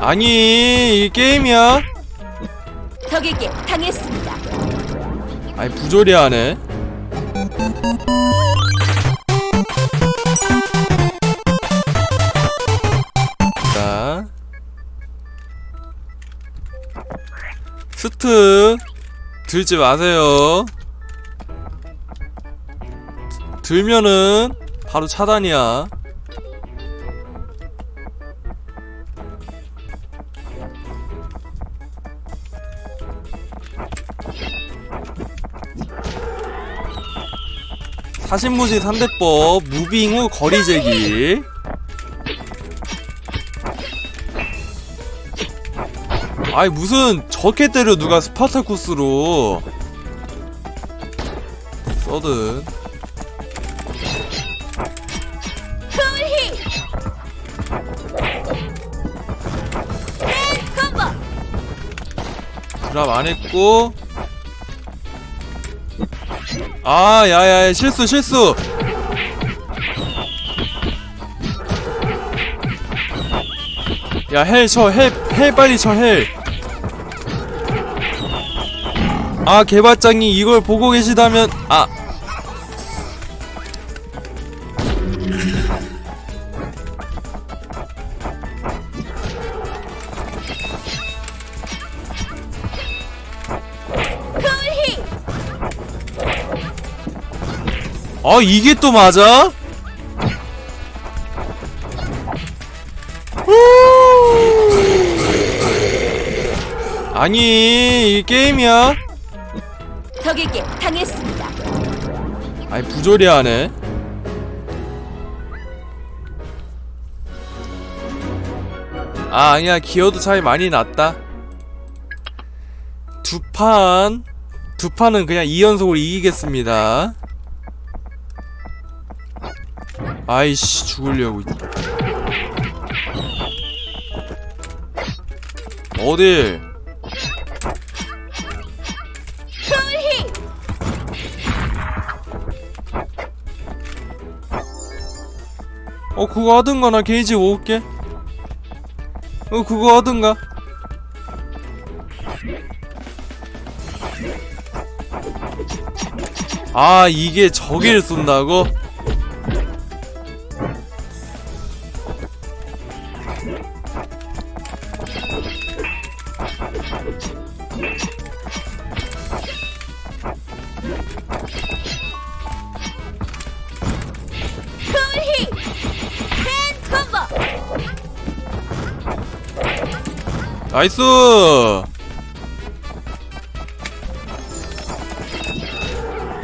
아니 이 게임이야? 적에게 당했습니다. 아니 부조리하네. 자 스트 들지 마세요. 들면은 바로 차단이야. 사신무진 3대법 무빙 후 거리 제기. 아이 무슨 저렇게 때려 누가 스파타쿠스로. 써든 드랍 안 했고. 아 야야 실수 실수. 야 헬 쳐 헬 헬 빨리 쳐 헬아 아, 개발장이 이걸 보고 계시다면 아 아 이게 또 맞아? 아니 이 게임이야? 적에게 당했습니다. 아니 부조리하네 아 아니야 기어도 차이 많이 났다 두 판 두 판은 그냥 2연속으로 이기겠습니다 아이씨 죽으려고. 쿨히 어 그거 하든가 나 게이지 모을게. 어 그거 하든가. 아 이게 저기를 쏜다고? 나이스!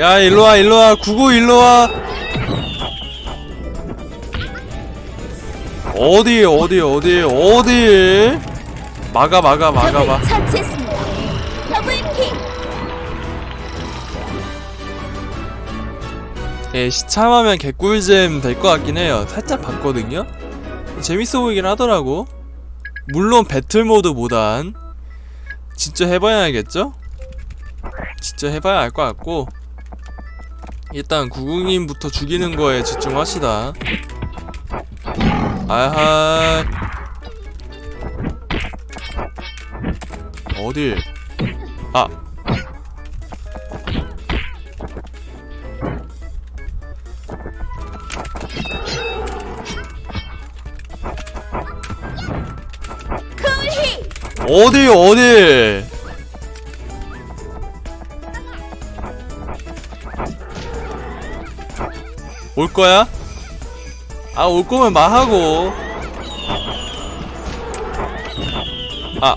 야 일로와 일로와. 구구 일로와 어디 어디 어디 어디 막아 막아 막아봐 적을 처치했습니다. 더블킥 예 시참하면 개꿀잼 될 것 같긴 해요. 살짝 봤거든요? 재밌어 보이긴 하더라고. 물론 배틀 모드보단 진짜 해봐야겠죠? 진짜 해봐야 알 것 같고. 일단 구궁님부터 죽이는 거에 집중합시다 아하. 어딜? 아. 어디 어디 올 거야? 아 올 거면 말하고 아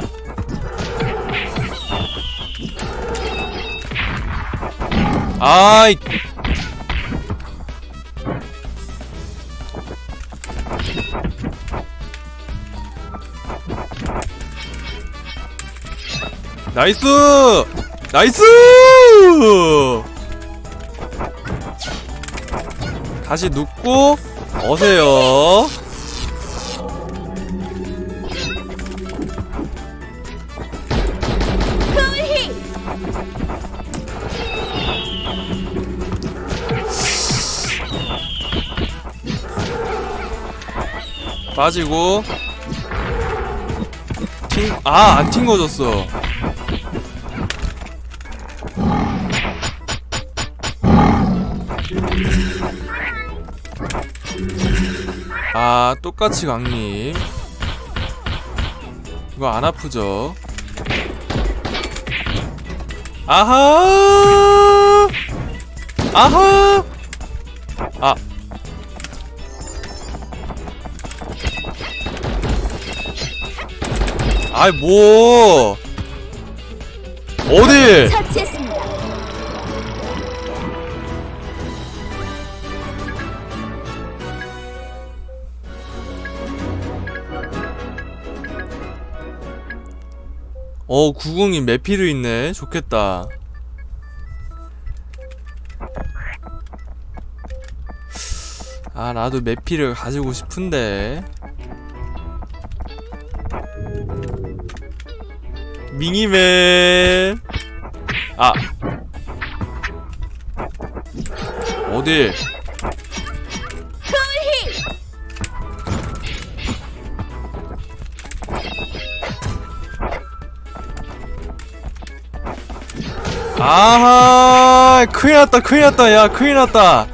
아이 나이스! 나이스! 다시 눕고 어세요. 빠지고 팅... 아! 안 튕겨졌어 아, 똑같이 강림. 이거 안 아프죠? 아하! 아하! 아. 아이, 뭐. 어디? 어, 구궁이 메피도 있네. 좋겠다. 아, 나도 메피를 가지고 싶은데. 밍이맨. 아. 어디? 아하, 큰일 났다, 큰일 났다, 야, 큰일 났다.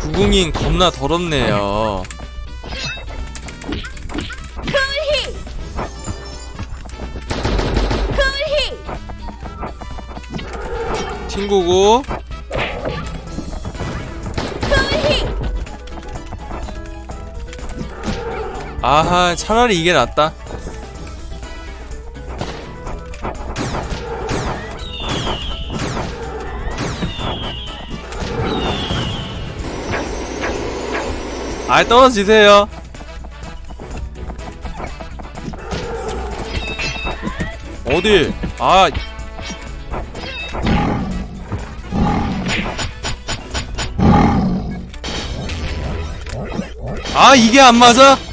구궁인 겁나 더럽네요. 친구고, 아하, 차라리 이게 낫다. 아, 떨어지세요. 어디? 아. 아, 이게 안 맞아?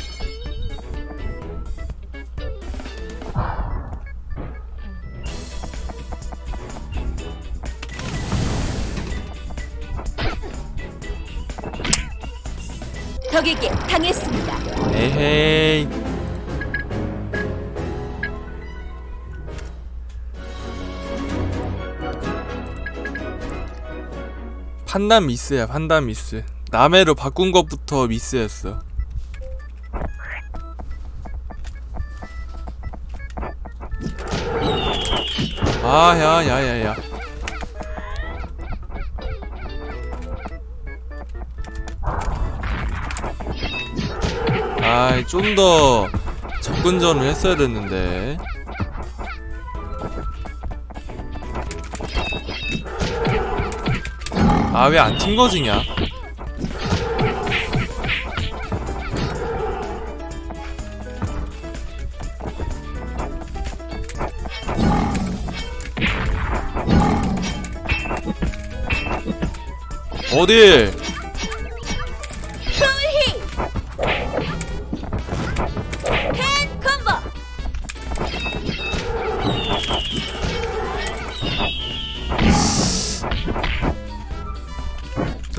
에헤이. 판단 미스야, 판단 미스. 남해로 바꾼 것부터 미스였어. 아, 야, 야, 야, 야. 아, 좀더 접근전을 했어야 됐는데. 아, 왜 안 튕거지냐? 어디?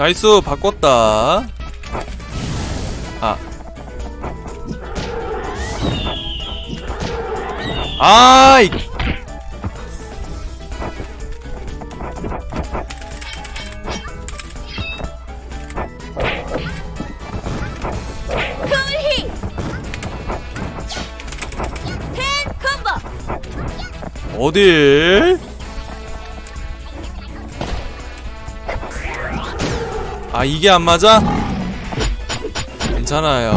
나이스 바꿨다. 아. 아이! 어디? 아 이게 안 맞아? 괜찮아요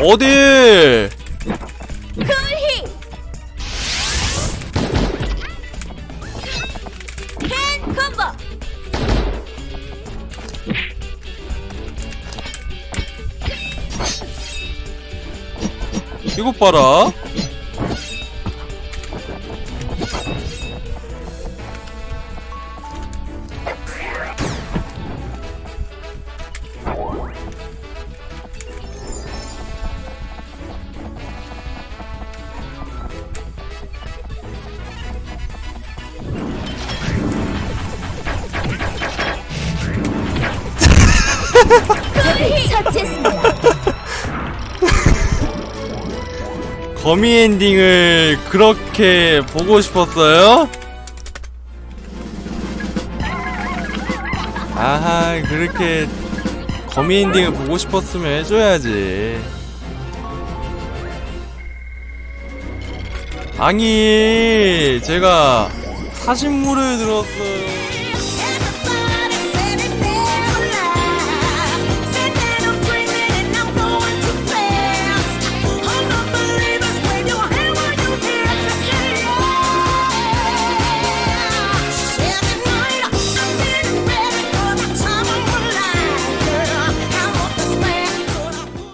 어디? 이것 봐라. 거미 엔딩을 그렇게 보고 싶었어요? 아하, 그렇게 거미 엔딩을 보고 싶었으면 해줘야지. 아니, 제가 사진물을 들었어요.